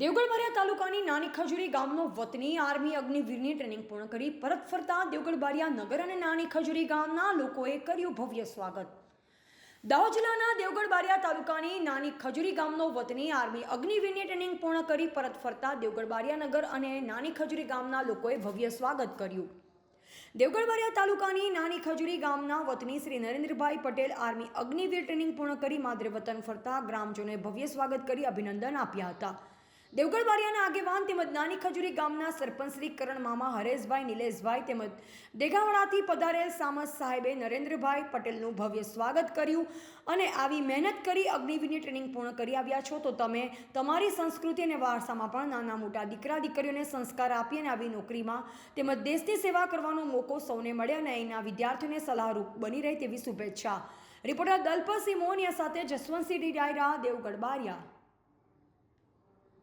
દેવગઢ બારિયા તાલુકાની નાની ખજુરી ગામનો વતની આર્મી અગ્નિવીરની ટ્રેનિંગ પૂર્ણ કરી. પરત ફરતા દેવગઢબારિયા નગર અને નાની ખજૂરી ગામના લોકોએ કર્યું ભવ્ય સ્વાગત. દાહોદ જિલ્લાના દેવગઢબારિયા તાલુકાની નાની ખજૂરી ગામનો વતની આર્મી અગ્નિવીરની ટ્રેનિંગ પૂર્ણ કરી પરત ફરતા દેવગઢબારિયા નગર અને નાની ખજૂરી ગામના લોકોએ ભવ્ય સ્વાગત કર્યું. દેવગઢબારિયા તાલુકાની નાની ખજુરી ગામના વતની શ્રી નરેન્દ્રભાઈ પટેલ આર્મી અગ્નિવીર ટ્રેનિંગ પૂર્ણ કરી માદરે વતન ફરતા ગ્રામજનોએ ભવ્ય સ્વાગત કરી અભિનંદન આપ્યા હતા. દેવગઢ બારિયાના આગેવાન તેમજ નાની ખજૂરી ગામના સરપંચ શ્રી કરણ મામા, હરેશભાઈ, નિલેશભાઈ તેમજ દેગાવડાથી પધારેલ સામસ સાહેબે નરેન્દ્રભાઈ પટેલનું ભવ્ય સ્વાગત કર્યું અને આવી મહેનત કરી અગ્નિવીરની ટ્રેનિંગ પૂર્ણ કરી આવ્યા છો. તો તમે તમારી સંસ્કૃતિ અને વારસામાં પણ નાના મોટા દીકરા દીકરીઓને સંસ્કાર આપી અને આવી નોકરીમાં તેમજ દેશની સેવા કરવાનો મોકો સૌને મળે અને અહીંના વિદ્યાર્થીઓને સલાહરૂપ બની રહે તેવી શુભેચ્છા. રિપોર્ટર દલપસિંહ મોહનિયા સાથે જસવંતસિંહ ડી ડાયરા દેવગઢ બારિયા.